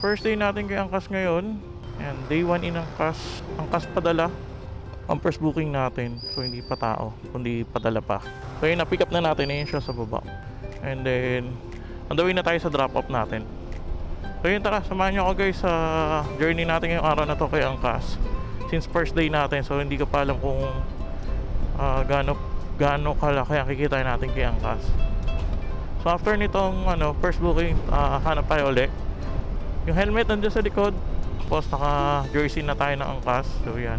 First day natin kay Angkas ngayon. And day 1 in Angkas. Angkas padala. Ang first booking natin. So hindi pa tao. Kundi padala pa. So yun, na-pick up na natin. Ayun siya sa baba. And then, on the way na tayo sa drop off natin. So yun, tara. Samahan nyo ako guys sa journey natin ngayong araw na to kay Angkas. Since first day natin. So hindi ko pa alam kung ah gaano, gaano kalaki ang kikita natin kay Angkas. So after nitong ano, first booking, ah, hanap tayo ulit. Yung helmet nandiyan sa likod. Tapos naka jersey na tayo ng angkas. So yan.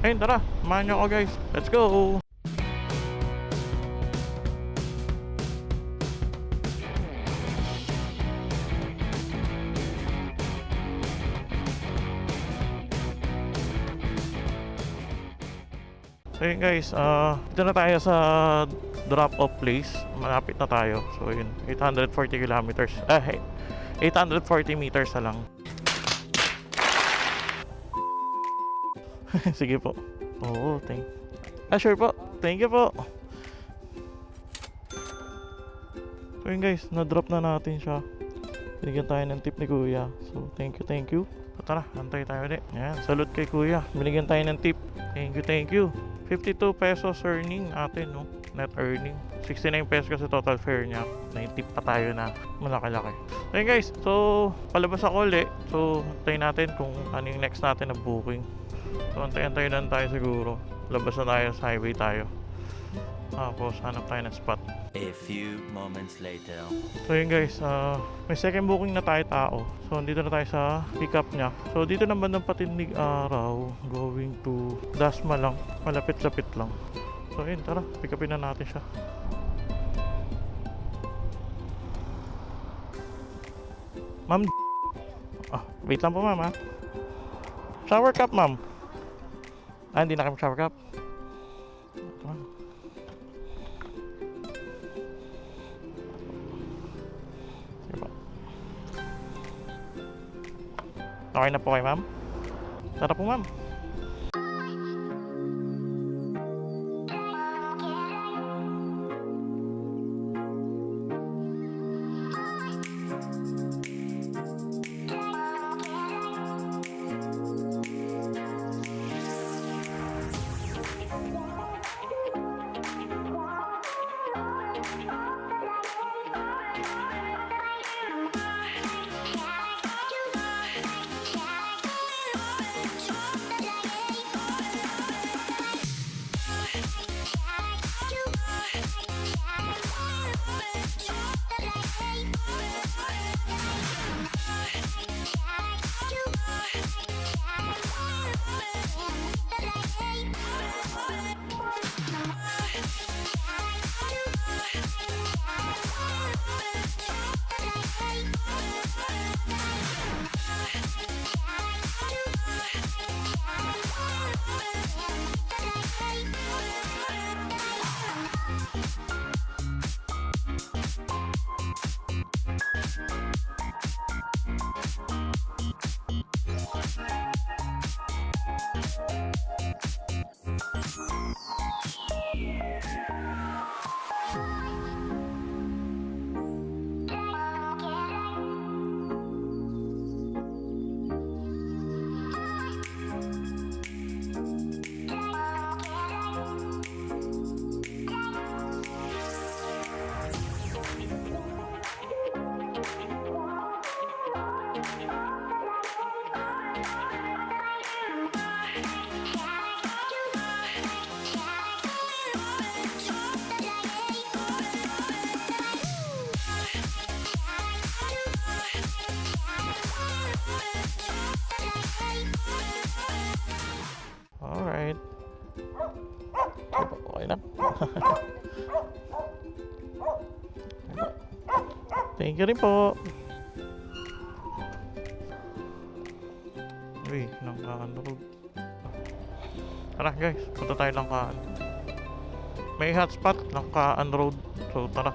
Ayun, tara. Samahan nyo guys. Let's go! So yun guys, ah dito na tayo sa drop-off place. Malapit na tayo. So yun, 840 kilometers. Hey, 840 meters na lang. Sige po. Oo, thank Ah, sure po. Thank you po. So yun guys, na-drop na natin siya. Binigyan tayo ng tip ni Kuya. So, thank you, thank you. So, tara, antay tayo ulit. Yan, salute kay Kuya. Binigyan tayo ng tip. Thank you, thank you. 52 pesos earning atin, no? Net earning. 69 pesos kasi total fare niya. 90 pa tayo na malaki-laki. So yun guys, so palabas ako ulit. So antayin natin kung ano yung next natin na booking. So antay-antay lang tayo siguro. Labas na tayo sa highway tayo. Tapos hanap tayo ng spot. A few moments later. So yun guys, ah, may second booking na tayo tao. So dito na tayo sa pick up niya. So dito naman ng Patindig Araw, going to Dasma lang. Malapit-lapit lang. So yun, tara, pick upin na natin siya. Ma'am, ah, wait lang po ma'am ah. Shower cup ma'am. Ah, hindi na kami shower cup. Ito. Okay na po kay ma'am? Tara po ma'am. Okay na. Thank you rin po. Uy, langkaan road. Tara guys, punta tayo langkaan. May hotspot, langkaan road. So tara,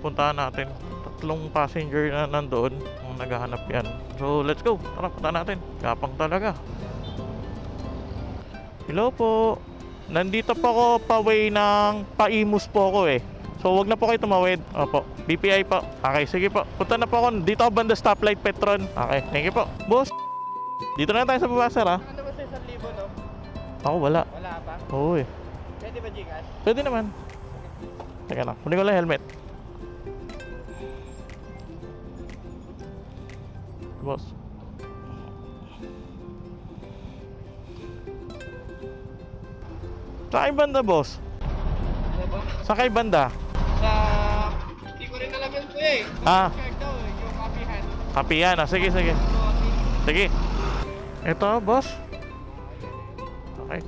puntahan natin. Tatlong passenger na nandoon ang naghahanap yan. So let's go, tara punta natin. Gapang talaga. Hello po. Nandito po ako pa way ng Paimus po ako eh. So, wag na po kayo tumawid. Opo. BPI po. Okay, sige po. Punta na po ako. Dito ako banda stoplight Petron. Okay, thank you po. Boss, dito na tayo sa baba, sir, ha? Ano ba sa isang libo, no? Ako, wala. Wala pa? Oo, eh. Pwede ba Gcash? Pwede naman. Teka lang. Kunin ko lang helmet. Boss. Sa kay banda, boss? Ano ba? Sa kay banda? Sa... Hindi ko rin alam yun ko eh. Ah. Daw eh, yung kapihan. Kapiyan, ah. Sige, sige. Sige. Ito, boss. Okay.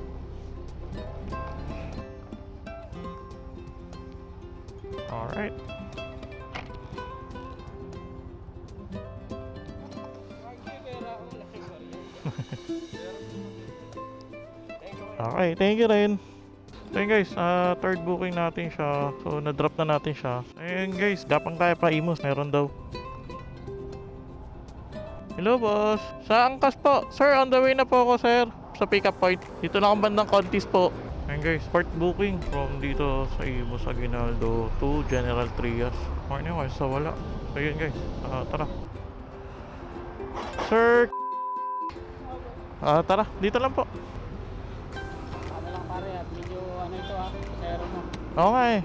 Alright. Okay, thank you rin. So yun guys, ah, third booking natin siya. So na-drop na natin siya. Ayun guys, gapang kaya pa imos, meron daw. Hello boss. Sa angkas po. Sir, on the way na po ako sir. Sa pickup point. Dito na akong bandang Contis po. Ayun guys, fourth booking from dito sa Imos Aguinaldo to General Trias. Morning guys, sa wala. So yun guys, ah, tara. Sir, ah, tara, dito lang po. Eh.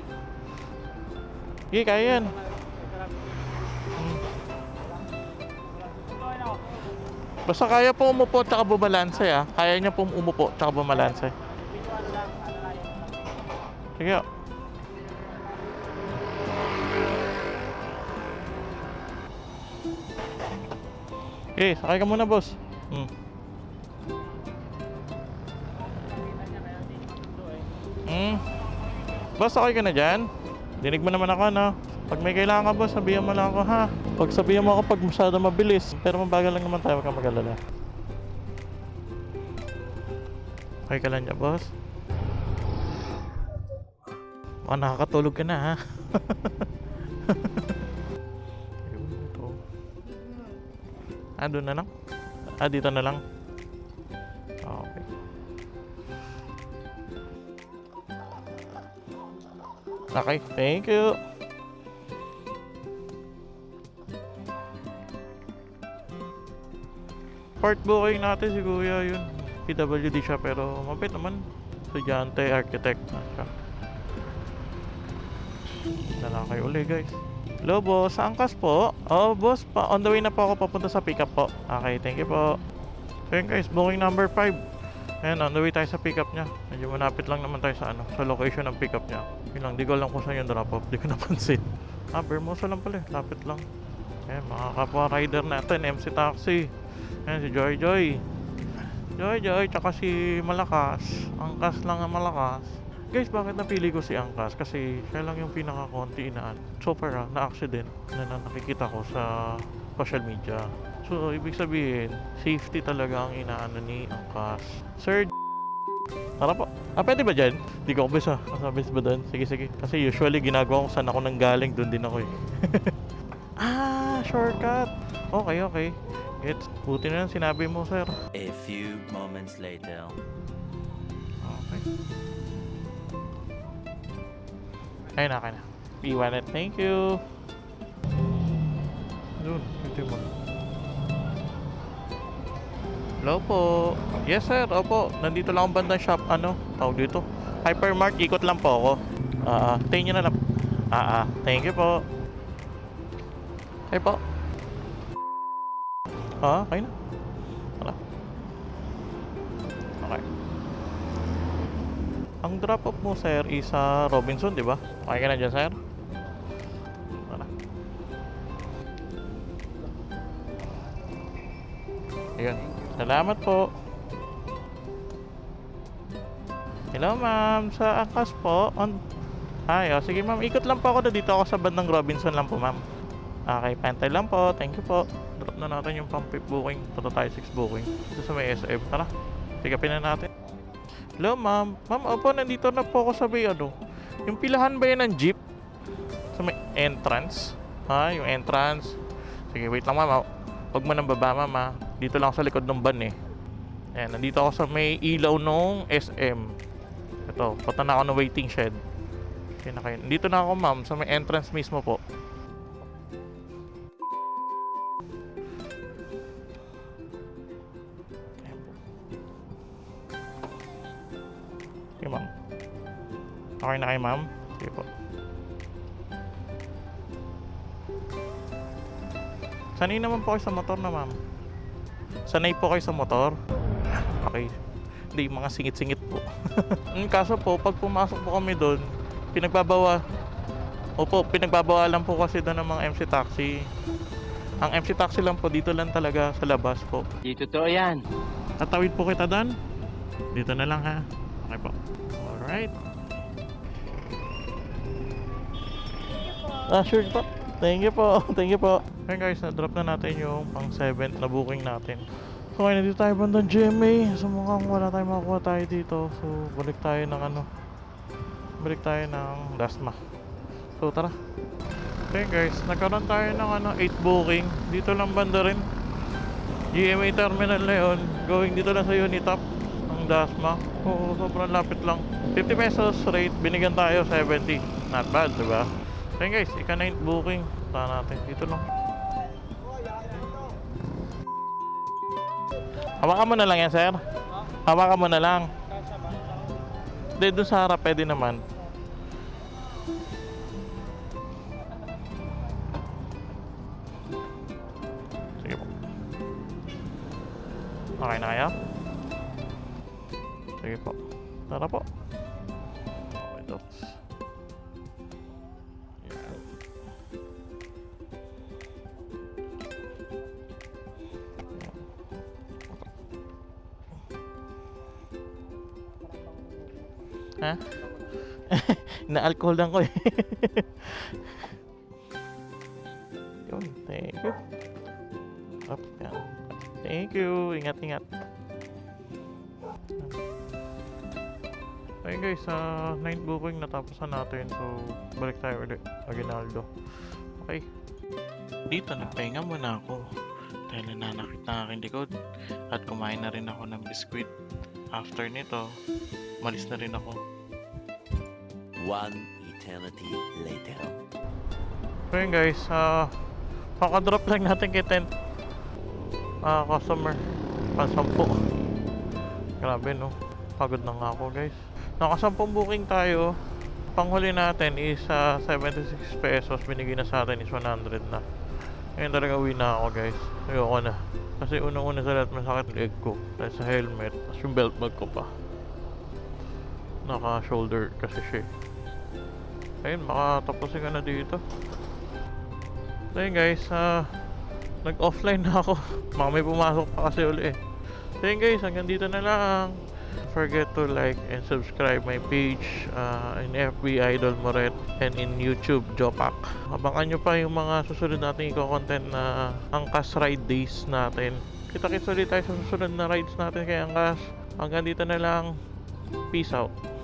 Sige, kaya yan. Basta kaya po umupo tsaka bumalanse ah. Kaya niya po umupo tsaka bumalanse. Sige. Okay, sakay ka muna boss. Hmm. Hmm. Boss, sakay ka na dyan? Dinig mo naman ako, no? Pag may kailangan ka, boss, sabihan mo lang ako, ha? Pag sabihan mo ako pag masyado mabilis, pero mabagal lang naman tayo, huwag kang mag-alala. Okay ka lang dyan, boss? Mukhang nakakatulog ka na, ha? Ayun, ito. Ah, doon na lang? Ah, dito na lang? Okay, thank you. Part booking natin si Kuya yun. PWD siya pero mabait naman. Estudyante, architect na siya. Kayo uli guys. Hello boss, angkas po? Oh boss, pa on the way na po ako papunta sa pickup po. Okay, thank you po. So guys, booking number 5. Ayan, on the way tayo sa pickup niya. Medyo malapit lang naman tayo sa ano, sa location ng pickup niya. Yun lang, di ko alam kung saan yung drop off. Di ko napansin. Ah, Bermosa lang pala eh. Lapit lang. Ayan, mga kapwa rider natin, MC Taxi. Ayan, si Joy Joy. Joy Joy, tsaka si Malakas. Angkas lang ang Malakas. Guys, bakit napili ko si Angkas? Kasi siya lang yung pinaka-konti inaan. So far ah, na-accident na, na nakikita ko sa social media. So, ibig sabihin, safety talaga ang inaano ni Angkas. Sir, tara po. Ah, pwede ba dyan? Hindi ko obvious ah. Kasabis ba doon? Sige, sige. Kasi usually ginagawa ko saan ako nang galing, doon din ako eh. ah, shortcut. Okay, okay. It's buti na lang sinabi mo, sir. A few moments later. Okay. Ayun na, kaya na. Iwan it. Thank you. Doon, ito mo. Hello po. Yes sir, opo. Nandito lang ang bandang shop, ano, tawag dito. Hypermart, ikot lang po ako. Ah, uh, tingin na lang. Ah, ah, thank you po. Okay po. Ah, okay na. Tara. Okay. Ang drop off mo sir is sa Robinson, di ba? Okay ka na dyan sir? Tara. Ayun. Salamat po. Hello ma'am, sa angkas po. On... Ay, oh, sige ma'am, ikot lang po ako dito ako sa bandang Robinson lang po ma'am. Okay, pantay lang po. Thank you po. Drop na natin yung pang booking. Punta tayo 6 booking. Dito sa may SM. Tara, pick upin na natin. Hello ma'am. Ma'am, opo, nandito na po ako sa may ano. Yung pilahan ba yan ng jeep? Sa may entrance? Ha, yung entrance. Sige, wait lang ma'am. Huwag mo nang baba ma'am. Dito lang sa likod ng van eh. Ayan, nandito ako sa may ilaw nung SM. Ito, punta na ako ng waiting shed. Okay na kayo. Dito na ako ma'am, sa may entrance mismo po. Okay ma'am. Okay na kayo ma'am? Sige po. Sanay naman po kayo sa motor na ma'am. Sanay po kayo sa motor? Okay. Hindi, mga singit-singit po. Mm, Kaso po, pag pumasok po kami doon, pinagbabawa. Opo, pinagbabawalan po kasi doon ng mga MC taxi. Ang MC taxi lang po, dito lang talaga sa labas po. Di totoo yan. Tatawid po kita doon? Dito na lang ha. Okay po. Alright. Ah, sure po. Thank you po. Thank you po. Okay guys, na-drop na natin yung pang 7 na booking natin. So ngayon, nandito tayo bandang GMA. So mukhang wala tayong makukuha tayo dito. So balik tayo ng ano. Balik tayo ng Dasma. So tara. Okay guys, nagkaroon tayo ng ano, 8 booking. Dito lang banda rin. GMA terminal na yun. Going dito lang sa Unitop. Ang Dasma. Oo, sobrang lapit lang. 50 pesos rate. Binigyan tayo 70. Not bad, diba? Okay guys, ika 9 booking. Punta natin. Dito lang. Hawakan mo na lang yan, sir. Hawakan mo na lang. Hindi, doon sa harap pwede naman. Sige po. Okay na kaya? Sige po. Tara po. Okay. Ha? Na-alcohol lang ko eh. Yun, thank you. Up, yan. Thank you. Ingat, ingat. Okay guys, sa night booking natapos na natin. So, balik tayo ulit. Aguinaldo. Okay. Dito, nagpahinga muna ako. Dahil nananakit na aking likod. At kumain na rin ako ng biskwit. After nito, malis na rin ako. One eternity later. So yun guys, ah kakadrop lang natin kay tent. Ah customer pansampo grabe no? Pagod na nga ako guys. Nakasampung booking tayo. Panghuli natin is ah, 76 pesos. Binigay na sa atin is 100 na. Ngayon talaga uwi na ako guys. Ayoko na. Kasi unang-una sa lahat masakit leg ko. Dahil sa helmet. Tapos yung belt bag ko pa. Naka shoulder kasi siya eh. Ayun, makatapusin ka na dito. So yun guys, ah nag-offline na ako. Baka may pumasok pa kasi uli eh. So yun guys, hanggang dito na lang. Forget to like and subscribe my page uh, in FB Idol Moret and in YouTube Jopak. Abangan nyo pa yung mga susunod nating i-content na Angkas Ride Days natin. Kita-kits ulit tayo sa susunod na rides natin kay Angkas. Hanggang dito na lang. Peace out.